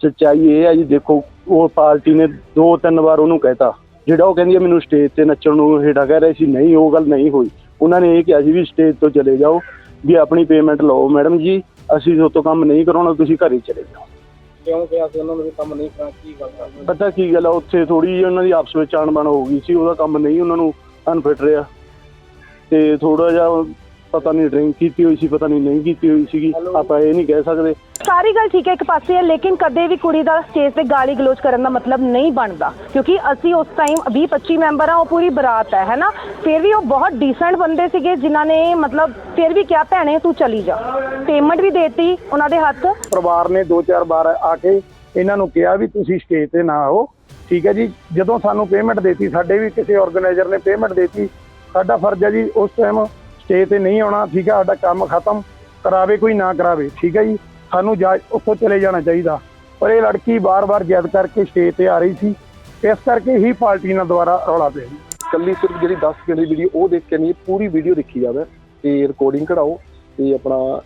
ਸੱਚਾਈ ਇਹ ਹੈ ਜੀ ਦੇਖੋ ਉਹ ਪਾਰਟੀ ਨੇ ਦੋ ਤਿੰਨ ਵਾਰ ਉਹਨੂੰ ਕਹਿਤਾ। ਜਿਹੜਾ ਉਹ ਕਹਿੰਦੀ ਹੈ ਮੈਨੂੰ ਸਟੇਜ ਤੇ ਨੱਚਣ ਨੂੰ ਹੇਠਾ ਕਹਿ ਰਹੇ ਸੀ ਨਹੀਂ ਉਹ ਗੱਲ ਨਹੀਂ ਹੋਈ। ਉਹਨਾਂ ਨੇ ਇਹ ਕਿਹਾ ਸੀ ਵੀ ਸਟੇਜ ਤੋਂ ਚਲੇ ਜਾਓ ਵੀ ਆਪਣੀ ਪੇਮੈਂਟ ਲਓ। ਮੈਡਮ ਜੀ ਅਸੀਂ ਤੋਂ ਕੰਮ ਨਹੀਂ ਕਰਾਉਣਾ ਤੁਸੀਂ ਘਰੇ ਚਲੇ ਜਾਓ। ਕਿਉਂ ਕਿਹਾ ਸੀ ਉਹਨਾਂ ਨੂੰ ਵੀ ਕੰਮ ਨਹੀਂ ਕਰਾਂ ਕੀ ਗੱਲ ਕਰ ਪਤਾ ਕੀ ਗੱਲ ਆ ਉੱਥੇ ਥੋੜੀ ਜਿਹੀ ਉਹਨਾਂ ਦੀ ਆਪਸ ਵਿੱਚ ਆਣਬਣ ਹੋ ਗਈ ਸੀ ਉਹਦਾ ਕੰਮ ਨਹੀਂ ਉਹਨਾਂ ਨੂੰ ਅਨਫਿਟ ਰਿਹਾ। ਤੇ ਥੋੜਾ ਜਿਹਾ ਪਤਾ ਨਹੀਂ ਡਰਿੰਕ ਕੀਤੀ ਹੋਈ ਸੀ ਪਤਾ ਨਹੀਂ ਨਹੀਂ ਕੀਤੀ ਹੋਈ ਸੀਗੀ। ਆਪਾਂ ਇਹ ਨਹੀਂ ਕਹਿ ਸਕਦੇ। ਸਾਰੀ ਗੱਲ ਠੀਕ ਹੈ ਇੱਕ ਪਾਸੇ ਹੈ ਲੇਕਿਨ ਕਦੇ ਵੀ ਕੁੜੀ ਦਾ ਸਟੇਜ ਤੇ ਗਾਲੀ ਗਲੋਚ ਕਰਨ ਦਾ ਮਤਲਬ ਨਹੀਂ ਬਣਦਾ। ਕਿਉਂਕਿ ਅਸੀਂ ਉਸ ਟਾਈਮ 20 25 ਮੈਂਬਰ ਆ ਉਹ ਪੂਰੀ ਬਰਾਤ ਹੈ ਹੈਨਾ ਫਿਰ ਵੀ ਉਹ ਬਹੁਤ ਡੀਸੈਂਟ ਬੰਦੇ ਸੀਗੇ ਜਿਨ੍ਹਾਂ ਨੇ ਮਤਲਬ ਫਿਰ ਵੀ ਕਿਹਾ ਭੈਣੇ ਤੂੰ ਚਲੀ ਜਾ। ਪੇਮੈਂਟ ਵੀ ਦੇਤੀ ਉਹਨਾਂ ਦੇ ਹੱਥ। ਪਰਿਵਾਰ ਨੇ ਦੋ ਚਾਰ ਵਾਰ ਆ ਕੇ ਇਹਨਾਂ ਨੂੰ ਕਿਹਾ ਵੀ ਤੁਸੀਂ ਸਟੇਜ ਤੇ ਨਾ ਆਓ। ਠੀਕ ਹੈ ਜੀ ਜਦੋਂ ਸਾਨੂੰ ਪੇਮੈਂਟ ਦੇਤੀ ਸਾਡੇ ਵੀ ਕਿਸੇ ਆਰਗੇਨਾਈਜ਼ਰ ਨੇ ਪੇਮੈਂਟ ਦੇਤੀ। ਸਾਡਾ ਫਰਜ਼ ਹੈ ਜੀ ਉਸ ਟਾਈਮ ਸਟੇਜ ਤੇ ਨਹੀਂ ਆਉਣਾ, ਠੀਕ ਹੈ ਸਾਡਾ ਕੰਮ ਖਤਮ, ਕਰਾਵੇ ਕੋਈ ਨਾ ਕਰਾਵੇ, ਠੀਕ ਹੈ ਜੀ? ਸਾਨੂੰ ਜਾ ਉੱਥੋਂ ਚਲੇ ਜਾਣਾ ਚਾਹੀਦਾ। ਪਰ ਇਹ ਲੜਕੀ ਬਾਰ-ਬਾਰ ਜਿੱਦ ਕਰਕੇ ਸਟੇਜ ਤੇ ਆ ਰਹੀ ਸੀ। ਇਸ ਕਰਕੇ ਹੀ ਪਾਰਟੀ ਨਾਲ ਦੁਬਾਰਾ ਰੌਲਾ ਪਿਆ ਜੀ। ਕੱਲੀ ਸਿਰਫ ਜਿਹੜੀ 10 ਸਕਿੰਟ ਦੀ ਵੀਡੀਓ ਉਹ ਦੇਖ ਕੇ ਨਹੀਂ, ਪੂਰੀ ਵੀਡੀਓ ਦੇਖੀ ਜਾਵੇ। ਤੇ ਰਿਕਾਰਡਿੰਗ ਕਢਾਓ, ਤੇ ਆਪਣਾ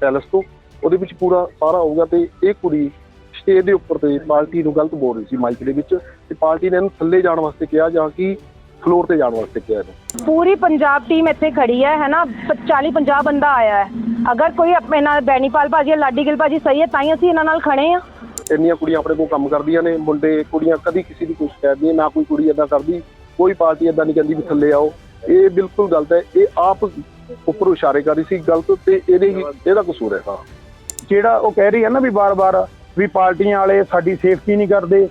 ਪੈਲਸ ਤੋਂ, ਉਹਦੇ ਵਿੱਚ ਪੂਰਾ ਸਾਰਾ ਆਊਗਾ ਤੇ ਇਹ ਕੁੜੀ ਸਟੇਜ ਦੇ ਉੱਪਰ ਤੇ ਪਾਰਟੀ ਨੂੰ ਗਲਤ ਬੋਲ ਰਹੀ ਸੀ ਮਾਈਕ ਦੇ ਵਿੱਚ। ਤੇ ਪਾਰਟੀ ਨੇ ਇਹਨੂੰ ਥੱਲੇ ਜਾਣ ਵਾਸਤੇ ਕਿਹਾ ਜਾਂ ਕਿ ਫਲੋਰ ਤੇ ਜਾਣ ਵਾਸਤੇ ਕਿਹਾ ਇਹਨੂੰ। ਪੂਰੀ ਪੰਜਾਬ ਟੀਮ ਇੱਥੇ ਖੜੀ ਹੈ ਹੈਨਾ 40 50 ਬੰਦਾ ਆਇਆ ਹੈ। ਅਗਰ ਕੋਈ ਆਪਣੇ ਨਾਲ ਬੈਣੀਪਾਲ ਭਾਜੀ ਜਾਂ ਲਾਡੀ ਗਿੱਲ ਭਾਜੀ ਸਹੀ ਹੈ ਤਾਂ ਹੀ ਅਸੀਂ ਇਹਨਾਂ ਨਾਲ ਖੜੇ ਆ ਇੰਨੀਆਂ ਕੁੜੀਆਂ ਆਪਣੇ ਕੋਲ ਕੰਮ ਕਰਦੀਆਂ ਨੇ ਮੁੰਡੇ ਕੁੜੀਆਂ ਕਦੀ ਕਿਸੇ ਦੀ ਕੋਈ ਸ਼ਿਕਾਇਤ ਨਹੀਂ ਨਾ ਕੋਈ ਕੁੜੀ ਏਦਾਂ ਕਰਦੀ ਕੋਈ ਪਾਰਟੀ ਏਦਾਂ ਨਹੀਂ ਕਹਿੰਦੀ ਵੀ ਥੱਲੇ ਆਓ। ਇਹ ਬਿਲਕੁਲ ਗਲਤ ਹੈ ਇਹ ਆਪ ਉੱਪਰ ਇਸ਼ਾਰੇ ਕਰ ਰਹੀ ਸੀ ਗਲਤ ਤੇ ਇਹਦੇ ਹੀ ਇਹਦਾ ਕਸੂਰ ਹੈ ਹਾਂ। ਜਿਹੜਾ ਉਹ ਕਹਿ ਰਹੀ ਹੈ ਨਾ ਵੀ ਬਾਰ-ਬਾਰ ਵੀ ਪਾਰਟੀਆਂ ਵਾਲੇ ਸਾਡੀ ਸੇਫਟੀ ਨਹੀਂ ਕਰਦੇ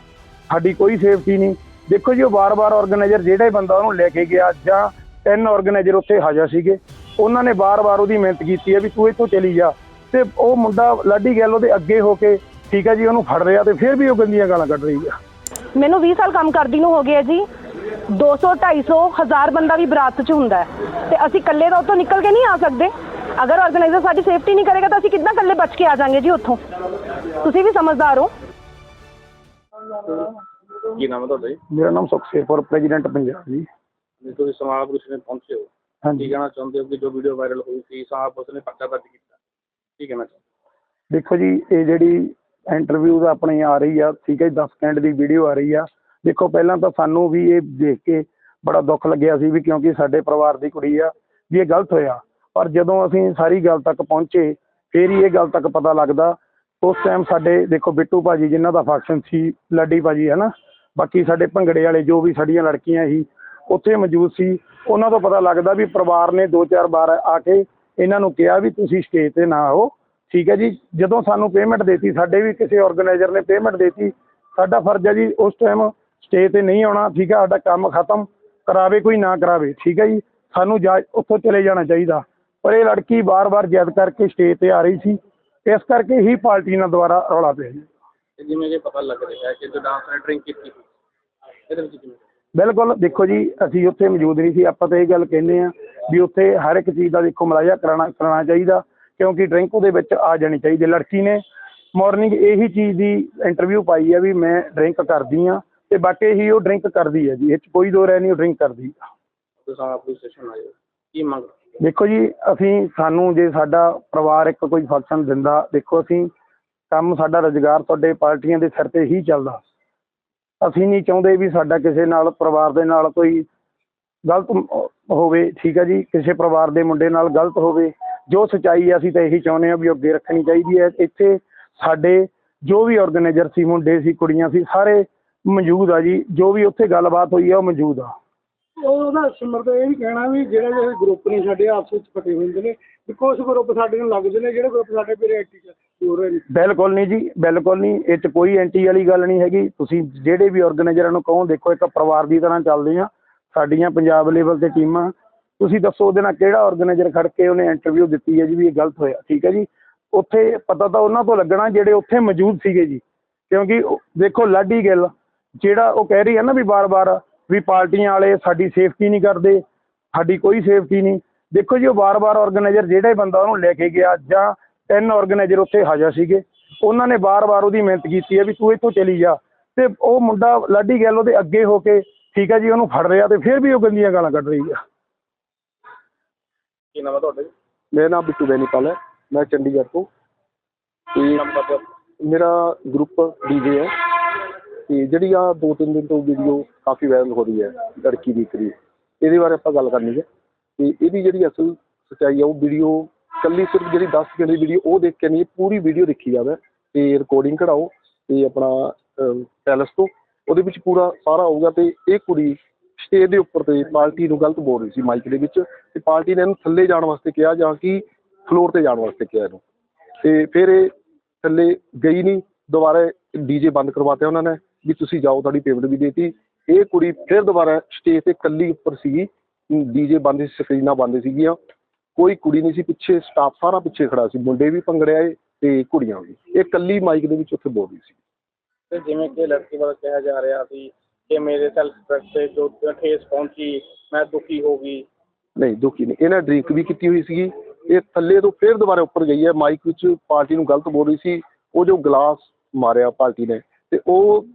ਸਾਡੀ ਕੋਈ ਸੇਫਟੀ ਨਹੀਂ। ਦੇਖੋ ਜੀ, ਉਹ ਬਾਰ-ਬਾਰ ਆਰਗੇਨਾਈਜ਼ਰ ਜਿਹੜਾ ਹੀ ਬੰਦਾ ਉਹਨੂੰ ਲੈ ਕੇ ਗਿਆ, ਜਾਂ ਤਿੰਨ ਆਰਗੇਨਾਈਜ਼ਰ ਉੱਥੇ ਹਾਜ਼ਰ ਸੀਗੇ, ਉਹਨਾਂ ਨੇ ਬਾਰ-ਬਾਰ ਉਹਦੀ ਮਿਹਨਤ ਕੀਤੀ ਹੈ ਵੀ ਤੂੰ ਇੱਥੋਂ ਚਲੀ ਜਾ। ਤੇ ਉਹ ਮੁੰਡਾ ਲਾਡੀ ਗੈਲ ਉਹਦੇ ਅੱਗੇ ਹੋ ਕੇ, ਠੀਕ ਹੈ ਜੀ, ਉਹਨੂੰ ਫੜ ਰਿਹਾ ਤੇ ਫਿਰ ਵੀ ਉਹ ਗੰਦੀਆਂ ਗਾਲਾਂ ਕੱਢ ਰਹੀ ਆ। ਮੈਨੂੰ 20 ਸਾਲ ਕੰਮ ਕਰਦੀ ਨੂੰ ਹੋ ਗਿਆ ਜੀ। 200 250 ਹਜ਼ਾਰ ਬੰਦਾ ਵੀ ਬਰਾਤ 'ਚ ਹੁੰਦਾ ਹੈ। ਤੇ ਅਸੀਂ ਇਕੱਲੇ ਤਾਂ ਉੱਥੋਂ ਨਿਕਲ ਕੇ ਨਹੀਂ ਆ ਸਕਦੇ। ਅਗਰ ਆਰਗੇਨਾਈਜ਼ਰ ਸਾਡੀ ਸੇਫਟੀ ਨਹੀਂ ਕਰੇਗਾ ਤਾਂ ਅਸੀਂ ਕਿੱਦਾਂ ਇਕੱਲੇ ਬਚ ਕੇ ਆ ਜਾਾਂਗੇ ਜੀ ਉੱਥੋਂ? ਤੁਸੀਂ ਵੀ ਸਮਝਦਾਰ ਹੋ। ਕੀ ਨਾਮ ਹੈ ਤੁਹਾਡਾ ਜੀ? ਮੇਰਾ ਨਾਮ ਸੁਖਸੇਪੁਰ ਪ੍ਰੈਜ਼ੀਡੈਂਟ ਪੰਜਾਬ ਜੀ। ਜੇ ਤੁਸੀਂ ਸਮਾਲ ਪੁਲਿਸ ਨੇ ਪਹੁੰਚੇ ਹੋ। ਕੀ ਹਾਂਜੀ ਕਹਿਣਾ ਚਾਹੁੰਦੇ ਹੋ ਕਿ ਜੋ ਵੀਡੀਓ ਵਾਇਰਲ ਹੋਈ ਸੀ ਸਾਹ ਪੁਲਿਸ ਨੇ ਪਰਚਾ ਦਰਜ ਕੀਤਾ ਕੀ ਕਹਿਣਾ ਚਾਹੁੰਦੇ ਦੇਖੋ ਜੀ ਇਹ ਜਿਹੜੀ ਇੰਟਰਵਿਊ ਦਾ ਆਪਣੀ ਆ ਰਹੀ ਆ ਠੀਕ ਹੈ ਜੀ 10 ਸਕਿੰਟ ਦੀ ਵੀਡੀਓ ਆ ਰਹੀ ਆ। ਦੇਖੋ ਪਹਿਲਾਂ ਤਾਂ ਸਾਨੂੰ ਵੀ ਇਹ ਦੇਖ ਕੇ ਬੜਾ ਦੁੱਖ ਲੱਗਿਆ ਸੀ ਵੀ ਕਿਉਂਕਿ ਸਾਡੇ ਪਰਿਵਾਰ ਦੀ ਕੁੜੀ ਆ ਵੀ ਇਹ ਗਲਤ ਹੋਇਆ। ਪਰ ਜਦੋਂ ਅਸੀਂ ਸਾਰੀ ਗੱਲ ਤੱਕ ਪਹੁੰਚੇ ਫੇਰ ਹੀ ਇਹ ਗੱਲ ਤੱਕ ਪਤਾ ਲੱਗਦਾ। ਉਸ ਟਾਈਮ ਸਾਡੇ ਦੇਖੋ ਬਿੱਟੂ ਭਾਜੀ ਜਿਨ੍ਹਾਂ ਦਾ ਫੰਕਸ਼ਨ ਸੀ ਲੱਡੀ ਭਾਜੀ ਹੈ ਨਾ ਬਾਕੀ ਸਾਡੇ ਭੰਗੜੇ ਵਾਲੇ ਜੋ ਵੀ ਸਾਡੀਆਂ ਲੜਕੀਆਂ ਸੀ, ਉੱਥੇ ਮੌਜੂਦ ਸੀ। ਉਹਨਾਂ ਤੋਂ ਪਤਾ ਲੱਗਦਾ ਵੀ ਪਰਿਵਾਰ ਨੇ ਦੋ ਚਾਰ ਵਾਰ ਆ ਕੇ ਇਹਨਾਂ ਨੂੰ ਕਿਹਾ ਵੀ ਤੁਸੀਂ ਸਟੇਜ ਤੇ ਨਾ ਆਓ। ਠੀਕ ਹੈ ਜੀ, ਜਦੋਂ ਸਾਨੂੰ ਪੇਮੈਂਟ ਦੇਤੀ, ਸਾਡੇ ਵੀ ਕਿਸੇ ਆਰਗੇਨਾਈਜ਼ਰ ਨੇ ਪੇਮੈਂਟ ਦੇਤੀ, ਸਾਡਾ ਫਰਜ਼ ਹੈ ਜੀ ਉਸ ਟਾਈਮ ਸਟੇਜ ਤੇ ਨਹੀਂ ਆਉਣਾ, ਠੀਕ ਹੈ, ਸਾਡਾ ਕੰਮ ਖਤਮ, ਕਰਾਵੇ ਕੋਈ ਨਾ ਕਰਾਵੇ, ਠੀਕ ਹੈ ਜੀ। ਸਾਨੂੰ ਜਾ ਉੱਥੋਂ ਚਲੇ ਜਾਣਾ ਚਾਹੀਦਾ। ਪਰ ਇਹ ਲੜਕੀ ਵਾਰ ਵਾਰ ਜਿੱਦ ਕਰਕੇ ਸਟੇਜ ਤੇ ਆ ਰਹੀ ਸੀ। ਇਸ ਕਰਕੇ ਹੀ ਪਾਰਟੀ ਨਾਲ ਦੁਬਾਰਾ ਰੌਲਾ ਪਿਆ ਜੀ। ਤੇ ਜਿਵੇਂ ਕਿ ਪਤਾ ਲੱਗ ਰਿਹਾ ਹੈ ਕਿ ਜੋ ਡਾਂਸ ਨੇ ਡਰਿੰਕ ਕੀਤੀ ਸੀ ਇਹਦੇ ਵਿੱਚ ਕਿਵੇਂ ਬਿਲਕੁਲ ਦੇਖੋ ਜੀ ਅਸੀਂ ਉੱਥੇ ਮੌਜੂਦ ਨਹੀਂ ਸੀ ਆਪਾਂ ਤਾਂ ਇਹ ਗੱਲ ਕਹਿੰਦੇ ਆ ਵੀ ਉੱਥੇ ਹਰ ਇੱਕ ਚੀਜ਼ ਦਾ ਦੇਖੋ ਮਲਾਜਾ ਕਰਾਉਣਾ ਕਰਾਉਣਾ ਚਾਹੀਦਾ ਕਿਉਂਕਿ ਡਰਿੰਕ ਉਹਦੇ ਵਿੱਚ ਆ ਜਾਣੀ ਚਾਹੀਦੀ ਲੜਕੀ ਨੇ ਮਾਰਨਿੰਗ ਇਹੀ ਚੀਜ਼ ਦੀ ਇੰਟਰਵਿਊ ਪਾਈ ਹੈ ਵੀ ਮੈਂ ਡਰਿੰਕ ਕਰਦੀ ਆ ਤੇ ਬਾਕੀ ਹੀ ਉਹ ਡਰਿੰਕ ਕਰਦੀ ਹੈ ਜੀ ਇਹ 'ਚ ਕੋਈ ਦੋ ਰਹਿ ਨਹੀਂ ਉਹ ਡਰਿੰਕ ਕਰਦੀ ਆ। ਤੁਸੀਂ ਆਏ ਕੀ ਮੰਗ ਦੇਖੋ ਜੀ ਅਸੀਂ ਸਾਨੂੰ ਜੇ ਸਾਡਾ ਪਰਿਵਾਰ ਇੱਕ ਕੋਈ ਫੰਕਸ਼ਨ ਦਿੰਦਾ ਦੇਖੋ ਅਸੀਂ ਕੰਮ ਸਾਡਾ ਰੁਜ਼ਗਾਰ ਤੁਹਾਡੇ ਪਾਰਟੀਆਂ ਦੇ ਸਿਰ ਤੇ ਹੀ ਚੱਲਦਾ। ਅਸੀਂ ਨਹੀਂ ਚਾਹੁੰਦੇ ਵੀ ਸਾਡਾ ਕਿਸੇ ਨਾਲ, ਪਰਿਵਾਰ ਦੇ ਨਾਲ ਕੋਈ ਗਲਤ ਹੋਵੇ, ਠੀਕ ਹੈ ਜੀ? ਕਿਸੇ ਪਰਿਵਾਰ ਦੇ ਮੁੰਡੇ ਨਾਲ ਗਲਤ ਹੋਵੇ। ਜੋ ਸਚਾਈ ਹੈ, ਅਸੀਂ ਤਾਂ ਇਹੀ ਚਾਹੁੰਦੇ ਹਾਂ ਵੀ ਅੱਗੇ ਰੱਖਣੀ ਚਾਹੀਦੀ ਹੈ। ਇੱਥੇ ਸਾਡੇ ਜੋ ਵੀ ਆਰਗੇਨਾਈਜ਼ਰ ਸੀ, ਮੁੰਡੇ ਸੀ, ਕੁੜੀਆਂ ਸੀ, ਸਾਰੇ ਮੌਜੂਦ ਆ ਜੀ। ਜੋ ਵੀ ਉੱਥੇ ਗੱਲਬਾਤ ਹੋਈ ਆ ਉਹ ਮੌਜੂਦ ਆ। ਉਹਦਾ ਸਿਮਰ ਦਾ ਇਹ ਵੀ ਕਹਿਣਾ ਵੀ ਜਿਹੜੇ ਜਿਹੜੇ ਗਰੁੱਪ ਨੇ ਸਾਡੇ ਆਪਸ ਵਿੱਚ ਫਟੇ ਹੁੰਦੇ ਨੇ, ਵੀ ਕੁਝ ਗਰੁੱਪ ਸਾਡੇ ਨੂੰ ਲੱਗਦੇ ਨੇ, ਜਿਹੜੇ ਗਰੁੱਪ ਸਾਡੇ ਪੇਰੇ ਐਕਟਿਵ ਬਿਲਕੁਲ ਨਹੀਂ ਜੀ, ਬਿਲਕੁਲ ਨਹੀਂ। ਇਹ 'ਚ ਕੋਈ ਐਂਟੀ ਵਾਲੀ ਗੱਲ ਨਹੀਂ ਹੈਗੀ। ਤੁਸੀਂ ਜਿਹੜੇ ਵੀ ਆਰਗੇਨਾਈਜ਼ਰਾਂ ਨੂੰ ਕਹੋ, ਦੇਖੋ ਇੱਕ ਪਰਿਵਾਰ ਦੀ ਤਰ੍ਹਾਂ ਚੱਲਦੇ ਆ ਸਾਡੀਆਂ ਪੰਜਾਬ ਲੈਵਲ ਤੇ ਟੀਮਾਂ। ਤੁਸੀਂ ਦੱਸੋ ਉਹਦੇ ਨਾਲ ਕਿਹੜਾ ਆਰਗੇਨਾਈਜ਼ਰ ਖੜ ਕੇ ਉਹਨੇ ਇੰਟਰਵਿਊ ਦਿੱਤੀ ਹੈ ਜੀ ਵੀ ਇਹ ਗਲਤ ਹੋਇਆ। ਠੀਕ ਹੈ ਜੀ? ਉੱਥੇ ਪਤਾ ਤਾਂ ਉਹਨਾਂ ਤੋਂ ਲੱਗਣਾ ਜਿਹੜੇ ਉੱਥੇ ਮੌਜੂਦ ਸੀਗੇ ਜੀ। ਕਿਉਂਕਿ ਦੇਖੋ ਲਾਡੀ ਗਿੱਲ, ਜਿਹੜਾ ਉਹ ਕਹਿ ਰਹੀ ਹੈ ਨਾ ਵੀ ਬਾਰ-ਬਾਰ ਵੀ ਪਾਰਟੀਆਂ ਵਾਲੇ ਸਾਡੀ ਸੇਫਟੀ ਨਹੀਂ ਕਰਦੇ, ਸਾਡੀ ਕੋਈ ਸੇਫਟੀ ਨਹੀਂ। ਦੇਖੋ ਜੀ ਉਹ ਬਾਰ-ਬਾਰ ਆਰਗੇਨਾਈਜ਼ਰ ਜਿਹੜਾ ਬੰਦਾ ਉਹਨੂੰ ਲੈ ਕੇ ਗਿਆ ਜਾਂ ਤਿੰਨ ਆਰਗੇਨਾਈਜ਼ਰ ਉੱਥੇ ਹਾਜ਼ਰ ਸੀਗੇ। ਉਹਨਾਂ ਨੇ ਬਾਰ-ਬਾਰ ਉਹਦੀ ਮਿਹਨਤ ਕੀਤੀ ਹੈ ਵੀ ਤੂੰ ਇੱਥੋਂ ਚਲੀ ਜਾ। ਤੇ ਉਹ ਮੁੰਡਾ ਲਾਡੀ ਗੱਲ ਉਹਦੇ ਅੱਗੇ ਹੋ ਕੇ ਠੀਕ ਹੈ ਜੀ ਉਹਨੂੰ ਫੜ ਰਿਹਾ ਤੇ ਫਿਰ ਵੀ ਉਹ ਗੰਦੀਆਂ ਗਾਲਾਂ ਕੱਢ ਰਹੀ ਆ। ਕੀ ਨਾਮ ਹੈ ਤੁਹਾਡਾ ਜੀ? ਮੇਰਾ ਨਾਮ ਬਿੱਟੂ ਬੈਨੀਪਾਲ ਹੈ। ਮੈਂ ਚੰਡੀਗੜ੍ਹ ਤੋਂ। ਤੁਹਾਡਾ? ਮੇਰਾ ਗਰੁੱਪ ਡੀਜੇ ਹੈ। ਤੇ ਜਿਹੜੀ ਆ ਦੋ ਤਿੰਨ ਦਿਨ ਤੋਂ ਵੀਡੀਓ ਕਾਫੀ ਵਾਇਰਲ ਹੋ ਰਹੀ ਹੈ ਲੜਕੀ ਦੀ ਕਰੀ ਇਹਦੇ ਬਾਰੇ ਆਪਾਂ ਗੱਲ ਕਰਨੀ ਹੈ। ਤੇ ਇਹਦੀ ਜਿਹੜੀ ਅਸਲ ਸੱਚਾਈ ਆ ਉਹ ਵੀਡੀਓ ਕੱਲੀ ਸਿਰਫ ਜਿਹੜੀ 10 ਸਕਿੰਟ ਦੀ ਵੀਡੀਓ ਉਹ ਦੇਖ ਕੇ ਨਹੀਂ, ਪੂਰੀ ਵੀਡੀਓ ਦੇਖੀ ਜਾਵੇ ਤੇ ਰਿਕਾਰਡਿੰਗ ਕਢਾਓ ਤੇ ਆਪਣਾ ਪੈਲਸ ਤੋਂ। ਉਹਦੇ ਵਿੱਚ ਪੂਰਾ ਸਾਰਾ ਆਊਗਾ ਤੇ ਇਹ ਕੁੜੀ ਸਟੇਜ ਦੇ ਉੱਪਰ ਤੇ ਪਾਰਟੀ ਨੂੰ ਗਲਤ ਬੋਲ ਰਹੀ ਸੀ ਮਾਈਕ ਦੇ ਵਿੱਚ ਤੇ ਪਾਰਟੀ ਨੇ ਇਹਨੂੰ ਥੱਲੇ ਜਾਣ ਵਾਸਤੇ ਕਿਹਾ ਜਾਂ ਕਿ ਫਲੋਰ ਤੇ ਜਾਣ ਵਾਸਤੇ ਕਿਹਾ ਇਹਨੂੰ। ਤੇ ਫਿਰ ਇਹ ਥੱਲੇ ਗਈ ਨਹੀਂ, ਦੁਬਾਰਾ ਡੀਜੇ ਬੰਦ ਕਰਵਾਤੇ ਉਹਨਾਂ ਨੇ ਵੀ ਤੁਸੀਂ ਜਾਓ, ਤੁਹਾਡੀ ਪੇਮੈਂਟ ਵੀ ਦੇਤੀ। ਇਹ ਕੁੜੀ ਫਿਰ ਦੁਬਾਰਾ ਸਟੇਜ ਤੇ ਕੱਲੀ ਉੱਪਰ ਸੀਗੀ ਡੀਜੇ ਬੰਦ ਸੀ ਸਕਰੀਨਾਂ ਬੰਦ ਸੀਗੀਆਂ। ਕੋਈ ਕੁੜੀ ਨਹੀਂ ਸੀ ਪਿੱਛੇ ਸਟਾਫ ਸਾਰਾ ਪਿੱਛੇ ਖੜਾ ਸੀ ਮੁੰਡੇ ਵੀ ਭੰਗੜਿਆਏ ਤੇ ਕੁੜੀਆਂ ਵੀ। ਇਹ ਕੱਲੀ ਮਾਈਕ ਦੇ ਵਿੱਚ ਉੱਥੇ ਬੋਲ ਰਹੀ ਸੀ। ਤੇ ਜਿਵੇਂ ਕਿ ਲੜਕੀ ਵੱਲੋਂ ਕਿਹਾ ਜਾ ਰਿਹਾ ਸੀ ਕਿ ਮੇਰੇ ਸੈਲਫ ਰਿਸਪੈਕਟ ਤੇ ਜੋ ਠੇਸ ਪਹੁੰਚੀ ਮੈਂ ਦੁਖੀ ਹੋ ਗਈ। ਨਹੀਂ ਦੁਖੀ ਨਹੀਂ। ਇਹਨਾਂ ਡਰਿੰਕ ਵੀ ਕੀਤੀ ਹੋਈ ਸੀਗੀ। ਇਹ ਥੱਲੇ ਤੋਂ ਫਿਰ ਦੁਬਾਰਾ ਉੱਪਰ ਗਈ ਹੈ। ਮਾਈਕ ਵਿੱਚ ਪਾਰਟੀ ਨੂੰ ਗਲਤ ਬੋਲ ਰਹੀ ਸੀ। ਉਹ ਜੋ ਗਲਾਸ ਮਾਰਿਆ ਪਾਰਟੀ ਨੇ ਤੇ ਉਹ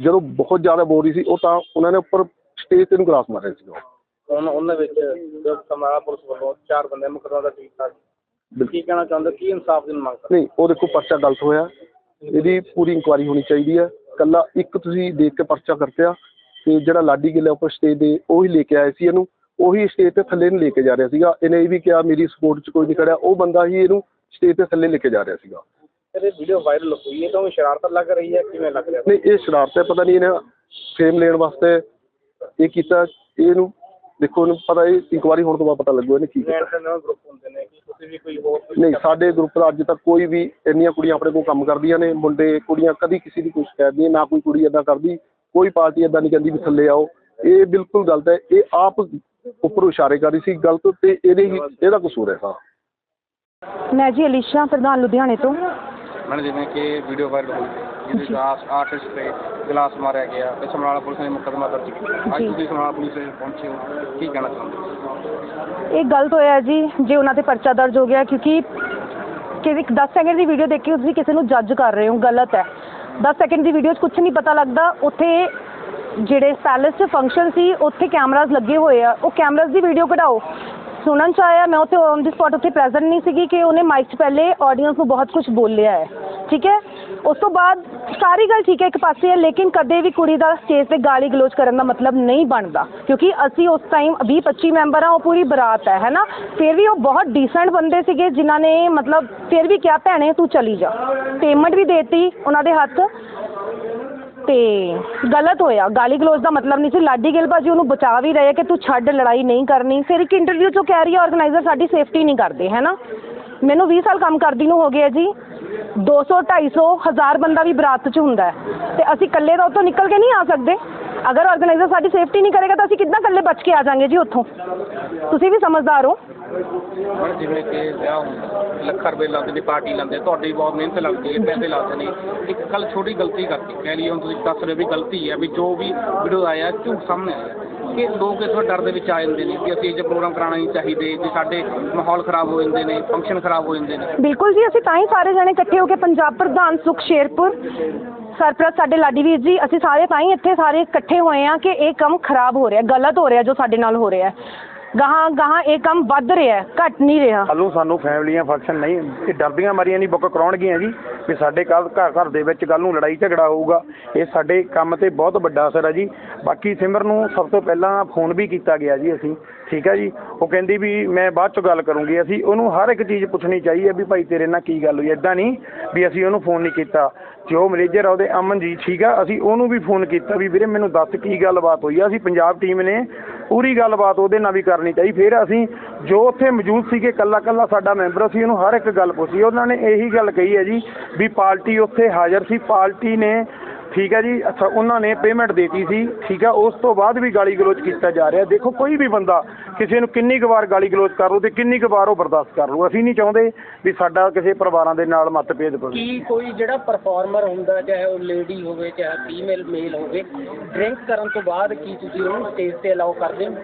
ਜਦੋਂ ਬਹੁਤ ਜ਼ਿਆਦਾ ਬੋਲ ਰਹੀ ਸੀ ਉਹ ਤਾਂ ਉਹਨਾਂ ਨੇ ਉੱਪਰ ਸਟੇਜ ਤੇ ਨੂੰ ਗਲਾਸ ਮਾਰਿਆ ਸੀ ਹੁਣ ਉਹਨਾਂ ਵਿੱਚ ਜੋ ਸਮਰਾਲਾ ਪੁਲਿਸ ਵੱਲੋਂ ਚਾਰ ਬੰਦੇ ਮੁਕੱਦਮਾ ਦਾ ਕੀਤਾ ਕੀ ਕਹਿਣਾ ਚਾਹੁੰਦੇ ਕੀ ਇਨਸਾਫ ਦੀ ਮੰਗ ਕਰਦੇ ਨਹੀਂ ਉਹ ਦੇਖੋ ਪਰਚਾ ਗਲਤ ਹੋਇਆ। ਇਹਦੀ ਪੂਰੀ ਇਨਕੁਆਇਰੀ ਹੋਣੀ ਚਾਹੀਦੀ ਹੈ ਕੱਲਾ ਇੱਕ ਤੁਸੀਂ ਦੇਖ ਕੇ ਪਰਚਾ ਕਰਤਿਆ ਤੇ ਜਿਹੜਾ ਲਾਡੀ ਗਿੱਲ ਉੱਪਰ ਸਟੇਜ ਦੇ ਉਹ ਹੀ ਲੈ ਕੇ ਆਏ ਸੀ ਇਹਨੂੰ। ਉਹੀ ਸਟੇਜ ਤੇ ਥੱਲੇ ਨੂੰ ਲੈ ਕੇ ਜਾ ਰਿਹਾ ਸੀਗਾ। ਇਹਨੇ ਇਹ ਵੀ ਕਿਹਾ ਮੇਰੀ ਸਪੋਰਟ 'ਚ ਕੋਈ ਨਹੀਂ ਖੜਿਆ। ਉਹ ਬੰਦਾ ਹੀ ਇਹਨੂੰ ਸਟੇਜ ਤੇ ਥੱਲੇ ਲੈ ਕੇ ਜਾ ਰਿਹਾ ਸੀਗਾ। ਸਰ ਇਹ ਵੀਡੀਓ ਵਾਇਰਲ ਹੋਈ ਹੈ ਤਾਂ ਉਹ ਸ਼ਰਾਰਤ ਲੱਗ ਰਹੀ ਹੈ ਕਿਵੇਂ ਲੱਗ ਰਿਹਾ? ਨਹੀਂ ਇਹ ਸ਼ਰਾਰਤ ਹੈ ਪਤਾ ਨਹੀਂ ਇਹਨੇ ਫੇਮ ਲੈਣ ਵਾਸਤੇ ਇਹ ਕੀਤਾ। ਇਹਨੂੰ ਦੇਖੋ ਇਹਨੂੰ ਪਤਾ ਇਹ ਇਨਕੁਆਇਰੀ ਹੋਣ ਤੋਂ ਬਾਅਦ ਪਤਾ ਲੱਗੂ ਇਹਨੇ ਕੀ ਕੀਤਾ। ਇੰਟਰਨੈਸ਼ਨਲ ਗਰੁੱਪ ਹੁੰਦੇ ਨੇ ਕਿ ਤੁਸੀਂ ਵੀ ਕੋਈ ਹੋਰ ਕੋਈ ਨਹੀਂ ਸਾਡੇ ਗਰੁੱਪ ਦਾ ਅੱਜ ਤੱਕ ਕੋਈ ਵੀ ਇੰਨੀਆਂ ਕੁੜੀਆਂ ਆਪਣੇ ਕੋਲ ਕੰਮ ਕਰਦੀਆਂ ਨੇ ਮੁੰਡੇ ਕੁੜੀਆਂ ਕਦੀ ਕਿਸੇ ਦੀ ਕੋਈ ਸ਼ਿਕਾਇਤ ਨਹੀਂ ਨਾ ਕੋਈ ਕੁੜੀ ਇਦਾਂ ਕਰਦੀ ਕੋਈ ਪਾਰਟੀ ਇਦਾਂ ਨਹੀਂ ਕਹਿੰਦੀ ਵੀ ਥੱਲੇ ਆਓ। ਇਹ ਬਿਲਕੁਲ ਗਲਤ ਹੈ ਇਹ ਆਪ ਉੱਪਰ ਇਸ਼ਾਰੇ ਕਰ ਰਹੀ ਸੀ ਗਲਤ ਤੇ ਇਹਦੇ ਹੀ ਇਹਦਾ ਕਸੂਰ ਹੈ ਸਾਰਾ ਮੈਂ ਜੀ ਅਲੀਸ਼ਾ ਪ੍ਰਧਾਨ ਲੁਧਿਆਣੇ ਤੋਂ। ਮੈਡਮ ਜਿਵੇਂ ਕਿ ਵੀਡੀਓ ਵਾਇਰਲ ਹੋਈ ਜਿਹਦੇ ਵਿੱਚ ਆਰਟਿਸਟ ਤੇ ਗਲਾਸ ਮਾਰਿਆ ਗਿਆ ਤੇ ਸਮਰਾਲਾ ਪੁਲਿਸ ਨੇ ਮੁਕੱਦਮਾ ਦਰਜ ਕੀਤਾ। ਅੱਜ। ਤੁਸੀਂ ਸਮਰਾਲਾ ਪੁਲਿਸ ਸਟੇਸ਼ਨ ਪਹੁੰਚੇ ਹੋ ਕੀ ਕਹਿਣਾ ਚਾਹੁੰਦੇ ਹੋ? ਇਹ ਗਲਤ ਹੋਇਆ ਜੀ ਜੇ ਉਹਨਾਂ ਤੇ ਪਰਚਾ ਦਰਜ ਹੋ ਗਿਆ ਕਿਉਂਕਿ ਕਿ ਇੱਕ 10 ਸੈਕਿੰਡ ਦੀ ਵੀਡੀਓ ਦੇਖ ਕੇ ਤੁਸੀਂ ਕਿਸੇ ਨੂੰ ਜੱਜ ਕਰ ਰਹੇ ਹੋ ਗਲਤ ਹੈ। 10 ਸੈਕਿੰਡ ਦੀ ਵੀਡੀਓ 'ਚ ਕੁਝ ਨਹੀਂ ਪਤਾ ਲੱਗਦਾ ਉੱਥੇ ਜਿਹੜੇ ਪੈਲੇਸ 'ਚ ਫੰਕਸ਼ਨ ਸੀ ਉੱਥੇ ਕੈਮਰਾਜ਼ ਲੱਗੇ ਹੋਏ ਆ। ਉਹ ਕੈਮਰਾਜ਼ ਦੀ ਵੀਡੀਓ ਕਢਾਓ। ਸੁਣਨ 'ਚ ਆਇਆ, ਮੈਂ ਉੱਥੇ ਔਨ ਦੀ ਸਪੌਟ ਉੱਥੇ ਪ੍ਰੈਜ਼ੈਂਟ ਨਹੀਂ ਸੀਗੀ ਕਿ ਉਹਨੇ ਮਾਈਕ 'ਚ ਪਹਿਲੇ ਆਡੀਅנס ਨੂੰ ਬਹੁਤ ਕੁਝ ਬੋਲਿਆ ਹੈ। ਠੀਕ ਹੈ? ਉਸ ਤੋਂ ਬਾਅਦ ਸਾਰੀ ਗੱਲ ਠੀਕ ਹੈ ਇੱਕ ਪਾਸੇ ਹੈ, ਲੇਕਿਨ ਕਦੇ ਵੀ ਕੁੜੀ ਦਾ ਸਟੇਜ ਤੇ ਗਾਲੀ ਗਲੋਚ ਕਰਨ ਦਾ ਮਤਲਬ ਨਹੀਂ ਬਣਦਾ। ਕਿਉਂਕਿ ਅਸੀਂ ਉਸ ਟਾਈਮ 20 25 ਮੈਂਬਰ ਆ ਉਹ ਪੂਰੀ ਬਰਾਤ ਹੈ ਹੈ ਨਾ? ਫਿਰ ਵੀ ਉਹ ਬਹੁਤ ਡੀਸੈਂਟ ਬੰਦੇ ਸੀਗੇ, ਜਿਨ੍ਹਾਂ ਨੇ ਮਤਲਬ ਫਿਰ ਵੀ ਕਿਹਾ, ਭੈਣੇ ਤੂੰ ਚਲੀ ਜਾ। ਪੇਮੈਂਟ ਵੀ ਦੇਤੀ ਉਹਨਾਂ ਦੇ ਹੱਥ। ਅਤੇ ਗਲਤ ਹੋਇਆ। ਗਾਲੀ ਗਲੋਚ ਦਾ ਮਤਲਬ ਨਹੀਂ ਸੀ। ਲਾਡੀ ਗਿੱਲ ਭਾਜੀ ਉਹਨੂੰ ਬਚਾ ਵੀ ਰਹੇ ਕਿ ਤੂੰ ਛੱਡ, ਲੜਾਈ ਨਹੀਂ ਕਰਨੀ। ਫਿਰ ਇੱਕ ਇੰਟਰਵਿਊ 'ਚੋਂ ਕਹਿ ਰਹੀ ਹੈ ਔਰਗਨਾਈਜ਼ਰ ਸਾਡੀ ਸੇਫਟੀ ਨਹੀਂ ਕਰਦੇ, ਹੈ ਨਾ? ਮੈਨੂੰ 20 ਸਾਲ ਕੰਮ ਕਰਦੀ ਨੂੰ ਹੋ ਗਿਆ ਜੀ। 200 250 ਹਜ਼ਾਰ ਬੰਦਾ ਵੀ ਬਰਾਤ 'ਚ ਹੁੰਦਾ ਅਤੇ ਅਸੀਂ ਇਕੱਲੇ ਤਾਂ ਉੱਥੋਂ ਨਿਕਲ ਕੇ ਨਹੀਂ ਆ ਸਕਦੇ। ਅਗਰ ਔਰਗਨਾਈਜ਼ਰ ਸਾਡੀ ਸੇਫਟੀ ਨਹੀਂ ਕਰੇਗਾ ਤਾਂ ਅਸੀਂ ਕਿੱਦਾਂ ਇਕੱਲੇ ਬਚ ਕੇ ਆ ਜਾਾਂਗੇ ਜੀ ਉੱਥੋਂ? ਤੁਸੀਂ ਵੀ ਸਮਝਦਾਰ ਹੋ। ਮੈਡਮ ਜਿਵੇਂ ਕਿ ਵਿਆਹ ਹੁੰਦਾ, ਲੱਖਾਂ ਰੁਪਏ ਲਾਉਂਦੇ ਨੇ, ਪਾਰਟੀ ਲਾਉਂਦੇ ਤੁਹਾਡੀ ਬਹੁਤ ਮਿਹਨਤ ਲੱਗਦੀ ਹੈ, ਪੈਸੇ ਲਾਉਂਦੇ ਨੇ। ਇੱਕ ਕੱਲ ਛੋਟੀ ਗਲਤੀ ਕਰਤੀ ਕਹਿ ਲਈਏ ਹੁਣ ਤੁਸੀਂ ਦੱਸ ਰਹੇ ਵੀ ਗਲਤੀ ਹੈ, ਵੀ ਜੋ ਵੀ ਵੀਡੀਓ ਆਇਆ, ਝੂਠ ਸਾਹਮਣੇ ਆਇਆ। ਕਿ ਲੋਕ ਇਸ ਵਾਰ ਡਰ ਦੇ ਵਿੱਚ ਆ ਜਾਂਦੇ ਨੇ ਕਿ ਅਸੀਂ ਇਹ ਪ੍ਰੋਗਰਾਮ ਕਰਾਉਣਾ ਨਹੀਂ ਚਾਹੀਦੇ, ਜੇ ਸਾਡੇ ਮਾਹੌਲ ਖਰਾਬ ਹੋ ਜਾਂਦੇ ਨੇ ਫੰਕਸ਼ਨ ਖਰਾਬ ਹੋ ਜਾਂਦੇ ਨੇ। ਬਿਲਕੁਲ ਜੀ, ਅਸੀਂ ਤਾਂ ਹੀ ਸਾਰੇ ਜਣੇ ਇਕੱਠੇ ਹੋ ਕੇ ਪੰਜਾਬ ਪ੍ਰਧਾਨ ਸੁਖ ਸ਼ੇਰਪੁਰ, ਸਰਪ੍ਰਸਤ ਸਾਡੇ ਲਾਡੀ ਵੀਰ ਜੀ, ਅਸੀਂ ਸਾਰੇ ਤਾਂ ਹੀ ਇੱਥੇ ਸਾਰੇ ਇਕੱਠੇ ਹੋਏ ਆ ਕਿ ਇਹ ਕੰਮ ਖਰਾਬ ਹੋ ਰਿਹਾ, ਗਲਤ ਹੋ ਰਿਹਾ ਜੋ ਸਾਡੇ ਨਾਲ ਹੋ ਰਿਹਾ ਗਾਹਾਂ ਗਾਹਾਂ ਇਹ ਕੰਮ ਵੱਧ ਰਿਹਾ ਹੈ ਘਟ ਨਹੀਂ ਰਿਹਾ। ਕੱਲ੍ਹ ਸਾਨੂੰ ਫੈਮਲੀਆਂ ਫੰਕਸ਼ਨ ਨਹੀਂ, ਇਹ ਡਰਦੀਆਂ ਮਾਰੀਆਂ ਨਹੀਂ ਬੁੱਕ ਕਰਾਉਣਗੀਆਂ ਜੀ। ਵੀ ਸਾਡੇ ਕੱਲ ਘਰ ਘਰ ਦੇ ਵਿੱਚ ਕੱਲ੍ਹ ਨੂੰ ਲੜਾਈ ਝਗੜਾ ਹੋਊਗਾ। ਇਹ ਸਾਡੇ ਕੰਮ ਤੇ ਬਹੁਤ ਵੱਡਾ ਅਸਰ ਹੈ ਜੀ। ਬਾਕੀ ਸਿਮਰ ਨੂੰ ਸਭ ਤੋਂ ਪਹਿਲਾਂ ਫੋਨ ਵੀ ਕੀਤਾ ਗਿਆ ਜੀ ਅਸੀਂ। ਠੀਕ ਹੈ ਜੀ? ਉਹ ਕਹਿੰਦੀ ਵੀ ਮੈਂ ਬਾਅਦ ਚੋਂ ਗੱਲ ਕਰੂੰਗੀ। ਅਸੀਂ ਉਹਨੂੰ ਹਰ ਇੱਕ ਚੀਜ਼ ਪੁੱਛਣੀ ਚਾਹੀਏ ਵੀ ਭਾਈ ਤੇਰੇ ਨਾਲ ਕੀ ਗੱਲ ਹੋਈ? ਐਦਾਂ ਨਹੀਂ ਵੀ ਅਸੀਂ ਉਹਨੂੰ ਫੋਨ ਨਹੀਂ ਕੀਤਾ। ਜੋ ਮੈਨੇਜਰ ਆ ਉਹਦੇ ਅਮਨਜੀਤ ਠੀਕ ਆ ਅਸੀਂ ਉਹਨੂੰ ਵੀ ਫੋਨ ਕੀਤਾ ਵੀ ਵੀਰੇ ਮੈਨੂੰ ਦੱਸ ਕੀ ਗੱਲਬਾਤ ਹੋਈ ਆ। ਅਸੀਂ ਪੰਜਾਬ ਟੀਮ ਨੇ ਪੂਰੀ ਗੱਲਬਾਤ ਉਹਦੇ ਨਾਲ ਵੀ ਕਰਨੀ ਚਾਹੀ। ਫਿਰ ਅਸੀਂ ਜੋ ਉੱਥੇ ਮੌਜੂਦ ਸੀਗੇ, ਕੱਲਾ ਕੱਲਾ ਸਾਡਾ ਮੈਂਬਰ ਸੀ ਉਹਨੂੰ ਹਰ ਇੱਕ ਗੱਲ ਪੁੱਛੀ। ਉਹਨਾਂ ਨੇ ਇਹੀ ਗੱਲ ਕਹੀ ਹੈ ਜੀ ਵੀ ਪਾਰਟੀ ਉੱਥੇ ਹਾਜ਼ਰ ਸੀ। ਪਾਰਟੀ ਨੇ ਠੀਕ ਹੈ ਜੀ ਅੱਛਾ ਉਹਨਾਂ ਨੇ ਪੇਮੈਂਟ ਦੇਤੀ ਸੀ ਠੀਕ ਹੈ ਉਸ ਤੋਂ ਬਾਅਦ ਵੀ ਗਾਲੀ ਗਲੋਚ ਕੀਤਾ ਜਾ ਰਿਹਾ। ਦੇਖੋ ਕੋਈ ਵੀ ਬੰਦਾ ਕਿਸੇ ਨੂੰ ਕਿੰਨੀ ਕੁ ਵਾਰ ਗਾਲੀ ਗਲੋਚ ਕਰ ਲੂ ਤੇ ਕਿੰਨੀ ਕੁ ਵਾਰ ਉਹ ਬਰਦਾਸ਼ਤ ਕਰ ਲੂ ਅਸੀਂ ਨਹੀਂ ਚਾਹੁੰਦੇ ਵੀ ਸਾਡਾ ਕਿਸੇ ਪਰਿਵਾਰਾਂ ਦੇ ਨਾਲ ਮਤਭੇਦ ਪਵੇ ਕੀ ਕੋਈ ਜਿਹੜਾ ਪਰਫਾਰਮਰ ਹੁੰਦਾ ਚਾਹੇ ਉਹ ਲੇਡੀ ਹੋਵੇ ਚਾਹੇ ਫੀਮੇਲ ਮੇਲ ਹੋਵੇ ਡਰਿੰਕ ਕਰਨ ਤੋਂ ਬਾਅਦ ਕੀ ਤੁਸੀਂ ਉਹਨੂੰ ਸਟੇਜ ਤੇ ਅਲਾਉ ਕਰਦੇ ਹੋ?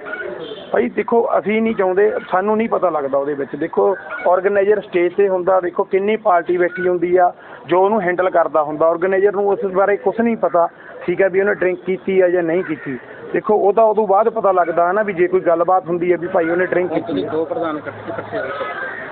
ਭਾਈ ਦੇਖੋ ਅਸੀਂ ਨਹੀਂ ਚਾਹੁੰਦੇ ਸਾਨੂੰ ਨਹੀਂ ਪਤਾ ਲੱਗਦਾ ਉਹਦੇ ਵਿੱਚ। ਦੇਖੋ ਆਰਗੇਨਾਈਜ਼ਰ ਸਟੇਜ ਤੇ ਹੁੰਦਾ ਦੇਖੋ ਕਿੰਨੀ ਪਾਰਟੀ ਬੈਠੀ ਹੁੰਦੀ ਆ ਜੋ ਉਹਨੂੰ ਹੈਂਡਲ ਕਰਦਾ ਹੁੰਦਾ ਆਰਗੇਨਾਈਜ਼ਰ ਨੂੰ ਉਸ ਬਾਰੇ ਕੁਝ ਨਹੀਂ ਪਤਾ ਠੀਕ ਹੈ ਵੀ ਉਹਨੇ ਡਰਿੰਕ ਕੀਤੀ ਆ ਜਾਂ ਨਹੀਂ ਕੀਤੀ। ਦੇਖੋ ਉਹ ਤਾਂ ਉਦੋਂ ਬਾਅਦ ਪਤਾ ਲੱਗਦਾ ਹੈ ਨਾ ਵੀ ਜੇ ਕੋਈ ਗੱਲਬਾਤ ਹੁੰਦੀ ਹੈ ਵੀ ਭਾਈ ਉਹਨੇ ਡਰਿੰਕ ਕੀਤੀ ਦੋ ਪ੍ਰਧਾਨ ਇਕੱਠੇ ਹੋ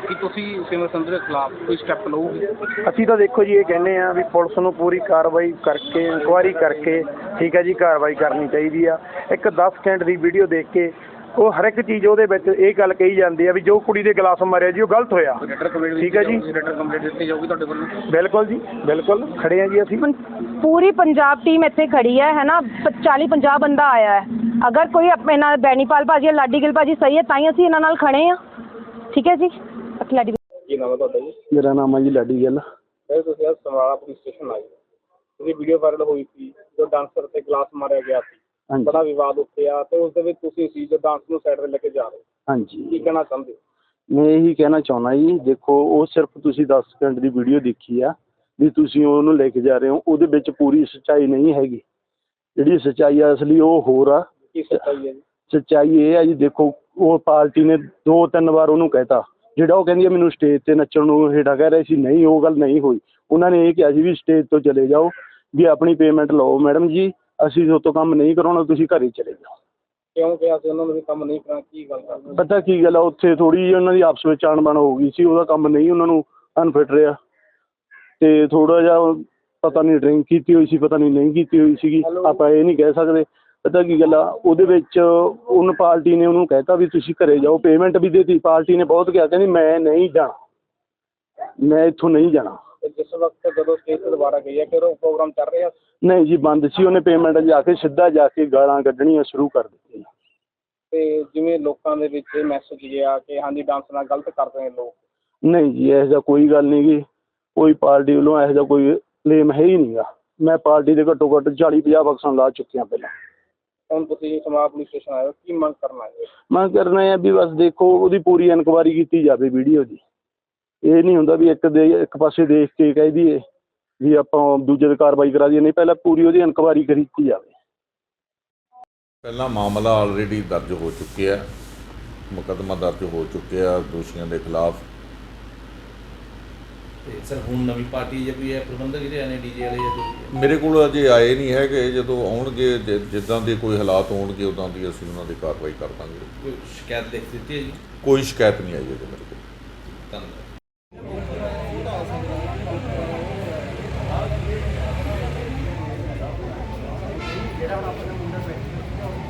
ਕਿ ਤੁਸੀਂ ਸਿਮਰ ਸੰਧੂ ਦੇ ਖਿਲਾਫ ਕੋਈ ਸਟੈਪ ਲਓਗੇ? ਅਸੀਂ ਤਾਂ ਦੇਖੋ ਜੀ ਇਹ ਕਹਿੰਦੇ ਆ ਵੀ ਪੁਲਿਸ ਨੂੰ ਪੂਰੀ ਕਾਰਵਾਈ ਕਰਕੇ ਇਨਕੁਆਇਰੀ ਕਰਕੇ ਠੀਕ ਹੈ ਜੀ ਕਾਰਵਾਈ ਕਰਨੀ ਚਾਹੀਦੀ ਆ। ਇੱਕ 10 ਸਕਿੰਟ ਦੀ ਵੀਡੀਓ ਦੇਖ ਕੇ ਉਹ ਹਰ ਇੱਕ ਚੀਜ਼ ਉਹਦੇ ਵਿੱਚ ਇਹ ਗੱਲ ਕਹੀ ਜਾਂਦੀ ਆ ਵੀ ਜੋ ਕੁੜੀ ਦੇ ਗਲਾਸ ਮਾਰਿਆ ਜੀ ਉਹ ਗਲਤ ਹੋਇਆ। ਠੀਕ ਹੈ ਜੀ। ਰੈਟਰ ਕੰਪਲੀਟ ਦਿੱਤੀ ਜਾਊਗੀ ਤੁਹਾਡੇ ਵੱਲੋਂ। ਬਿਲਕੁਲ ਜੀ ਬਿਲਕੁਲ। ਖੜੇ ਆ ਜੀ ਅਸੀਂ। ਪੂਰੀ ਪੰਜਾਬ ਟੀਮ ਇੱਥੇ ਖੜੀ ਹੈ ਹੈ ਨਾ? 40 50 ਬੰਦਾ ਆਇਆ ਹੈ। ਅਗਰ ਕੋਈ ਆਪਣੇ ਨਾਲ ਬੈਨੀਪਾਲ ਭਾਜੀ ਜਾਂ ਲਾਡੀ ਗਿੱਲ ਭਾਜੀ ਸਹੀ ਹੈ ਤਾਂ ਹੀ ਅਸੀਂ ਇਹਨਾਂ ਨਾਲ ਖੜੇ ਆ ਠੀਕ ਹੈ ਜੀ? ਅਸੀਂ ਲਾਡੀ ਕੀ ਨਾਮ ਹੈ ਤੁਹਾਡਾ ਜੀ? ਮੇਰਾ ਨਾਮ ਹੈ ਜੀ ਲਾਡੀ ਗਿੱਲ ਤੁਸੀਂ ਅੱਜ ਸਮਰਾਲਾ ਪੁਲਿਸ ਸਟੇਸ਼ਨ ਆਏ ਉਹਦੀ ਵੀਡੀਓ ਵਾਇਰਲ ਹੋਈ ਸੀ ਜੋ ਡਾਂਸਰ ਤੇ ਗਲਾਸ ਮਾਰਿਆ ਗਿਆ ਸੀ। ਹਾਂਜੀ। ਬੜਾ ਵਿਵਾਦ ਉੱਠਿਆ ਤੇ ਉਸ ਦੇ ਵਿੱਚ ਤੁਸੀਂ ਸੀ ਜੋ ਡਾਂਸ ਨੂੰ ਸਾਈਡ ਤੇ ਲੈ ਕੇ ਜਾ ਰਹੇ ਹੋ। ਹਾਂਜੀ। ਕੀ ਕਹਿਣਾ ਚਾਹੁੰਦੇ ਹੋ? ਮੈਂ ਇਹੀ ਕਹਿਣਾ ਚਾਹੁੰਦਾ ਜੀ ਦੇਖੋ ਉਹ ਸਿਰਫ ਤੁਸੀਂ 10 ਸਕਿੰਟ ਦੀ ਵੀਡੀਓ ਦੇਖੀ ਆ ਵੀ ਤੁਸੀਂ ਉਹਨੂੰ ਲੈ ਕੇ ਜਾ ਰਹੇ ਹੋ ਉਹਦੇ ਵਿੱਚ ਪੂਰੀ ਸੱਚਾਈ ਨਹੀਂ ਹੈਗੀ। ਜਿਹੜੀ ਸੱਚਾਈ ਆ ਅਸਲੀ ਉਹ ਹੋਰ ਆ। ਕੀ ਸੱਚਾਈ ਹੈ ਜੀ? ਸੱਚਾਈ ਇਹ ਆ ਜੀ ਦੇਖੋ ਉਹ ਪਾਰਟੀ ਨੇ ਦੋ ਤਿੰਨ ਵਾਰ ਉਹਨੂੰ ਕਹਿਤਾ। ਜਿਹੜਾ ਉਹ ਕਹਿੰਦੀ ਆ ਮੈਨੂੰ ਸਟੇਜ ਤੇ ਨੱਚਣ ਨੂੰ ਹੇਠਾਂ ਕਹਿ ਰਹੇ ਸੀ ਨਹੀਂ ਉਹ ਗੱਲ ਨਹੀਂ ਹੋਈ। ਉਹਨਾਂ ਨੇ ਇਹ ਕਿਹਾ ਸੀ ਵੀ ਸਟੇਜ ਤੋਂ ਚਲੇ ਜਾਓ ਵੀ ਆਪਣੀ ਪੇਮੈਂਟ ਲਓ ਮੈਡਮ ਜੀ। ਅਸੀਂ ਤੁਹਾਡੇ ਤੋਂ ਕੰਮ ਨਹੀਂ ਕਰਾਉਣਾ ਤੁਸੀਂ ਘਰੇ ਚਲੇ ਜਾਓ। ਕਿਉਂ ਕਿਹਾ ਸੀ ਉਹਨਾਂ ਨੂੰ ਵੀ ਕੰਮ ਨਹੀਂ ਕਰਨਾ ਕੀ ਗੱਲ ਕਰਦੇ? ਪਤਾ ਕੀ ਗੱਲ ਆ ਉੱਥੇ ਥੋੜੀ ਜਿਹੀ ਉਹਨਾਂ ਦੀ ਆਪਸ ਵਿੱਚ ਆਣਬਣ ਹੋ ਗਈ ਸੀ ਉਹਦਾ ਕੰਮ ਨਹੀਂ ਉਹਨਾਂ ਨੂੰ ਅਨਫਿਟ ਰਿਹਾ। ਤੇ ਥੋੜਾ ਜਿਹਾ ਉਹ ਪਤਾ ਨਹੀਂ ਡਰਿੰਕ ਕੀਤੀ ਹੋਈ ਸੀ ਪਤਾ ਨਹੀਂ ਨਹੀਂ ਕੀਤੀ ਹੋਈ ਸੀਗੀ ਆਪਾਂ ਇਹ ਨਹੀਂ ਕਹਿ ਸਕਦੇ। ਪਤਾ ਕੀ ਗੱਲ ਆ ਉਹਦੇ ਵਿੱਚ ਉਹਨ ਪਾਰਟੀ ਨੇ ਉਹਨੂੰ ਕਹਿਤਾ ਵੀ ਤੁਸੀਂ ਘਰੇ ਜਾਓ ਪੇਮੈਂਟ ਵੀ ਦੇਤੀ ਪਾਰਟੀ ਨੇ ਬਹੁਤ ਕਿਹਾ ਕਹਿੰਦੀ ਮੈਂ ਨਹੀਂ ਜਾਣਾ। ਮੈਂ ਇੱਥੋਂ ਨਹੀਂ ਜਾਣਾ। ਤੇ ਜਿਸ ਵਕਤ ਜਦੋਂ ਸਟੇਜ ਤੇ ਦੁਬਾਰਾ ਗਈ ਹੈ ਫਿਰ ਉਹ ਪ੍ਰੋਗਰਾਮ ਚੱਲ ਰਿਹਾ ਸੀ? ਨਹੀਂ ਜੀ ਬੰਦ ਸੀ ਉਹਨੇ ਪੇਮੈਂਟ ਜਾ ਕੇ ਸਿੱਧਾ ਜਾ ਕੇ ਗਾਲਾਂ ਕੱਢਣੀਆਂ ਸ਼ੁਰੂ ਕਰ ਦਿੱਤੀਆਂ। ਤੇ ਜਿਵੇਂ ਲੋਕਾਂ ਦੇ ਵਿੱਚ ਇਹ ਮੈਸੇਜ ਗਿਆ ਕਿ ਹਾਂਜੀ ਡਾਂਸ ਨਾਲ ਗਲਤ ਕਰਦੇ ਨੇ ਲੋਕ। ਨਹੀਂ ਜੀ ਇਹੋ ਜਿਹਾ ਕੋਈ ਗੱਲ ਨਹੀਂ ਗੀ। ਕੋਈ ਪਾਰਟੀ ਵੱਲੋਂ ਇਹੋ ਜਿਹਾ ਕੋਈ ਕਲੇਮ ਹੈ ਹੀ ਨਹੀਂਗਾ ਮੈਂ ਪਾਰਟੀ ਦੇ ਘੱਟੋ ਘੱਟ 40 50 ਬਕਸਾਂ ਲਾ ਚੁੱਕਿਆ ਪਹਿਲਾਂ। ਹੁਣ ਤੁਸੀਂ ਸਮਾਜ ਪੁਲਿਸ ਸਟੇਸ਼ਨ ਆਏ ਹੋ ਕੀ ਮੰਗ ਕਰਨਾ ਹੈ? ਮੈਂ ਕਰਨਾ ਹੈ ਵੀ ਬਸ ਦੇਖੋ ਉਹਦੀ ਪੂਰੀ ਇਨਕੁਆਇਰੀ ਕੀਤੀ ਜਾਵੇ ਵੀਡੀਓ ਦੀ। ਇਹ ਨਹੀਂ ਹੁੰਦਾ ਵੀ ਇੱਕ ਦੇ ਇੱਕ ਪਾਸੇ ਦੇਖ ਕੇ ਕਹਿ ਦਈਏ। ਵੀ ਆਪਾਂ ਦੂਜੇ ਤੇ ਕਾਰਵਾਈ ਕਰਾ ਦਈਏ ਨਹੀਂ ਪਹਿਲਾਂ ਪੂਰੀ ਉਹਦੀ ਇਨਕੁਆਇਰੀ ਕੀਤੀ ਜਾਵੇ। ਪਹਿਲਾਂ ਮਾਮਲਾ ਆਲਰੇਡੀ ਦਰਜ ਹੋ ਚੁੱਕਿਆ ਮੁਕੱਦਮਾ ਦਰਜ ਹੋ ਚੁੱਕਿਆ ਦੋਸ਼ੀਆਂ ਦੇ ਖਿਲਾਫ। ਤੇ ਸਰ ਹੁਣ ਨਵੀਂ ਪਾਰਟੀ ਜੇ ਕੋਈ ਹੈ ਪ੍ਰਬੰਧਕ ਜਿਹੜੇ ਆਏ ਨੇ ਡੀਜੇ ਵਾਲੇ ਜਾਂ ਕੋਈ ਹੈ? ਮੇਰੇ ਕੋਲ ਅਜੇ ਆਏ ਨਹੀਂ ਹੈਗੇ। ਜਦੋਂ ਆਉਣਗੇ ਜਿ- ਜਿੱਦਾਂ ਦੇ ਕੋਈ ਹਾਲਾਤ ਹੋਣਗੇ ਉਦਾਂ ਦੀ ਅਸੀਂ ਉਹਨਾਂ ਦੀ ਕਾਰਵਾਈ ਕਰ ਦਾਂਗੇ। ਕੋਈ ਸ਼ਿਕਾਇਤ ਲਿਖ ਦਿੱਤੀ ਹੈ ਜੀ? ਕੋਈ ਸ਼ਿਕਾਇਤ ਨਹੀਂ ਆਈ ਅਜੇ ਮੇਰੇ ਕੋਲ। ਧੰਨਵਾਦ।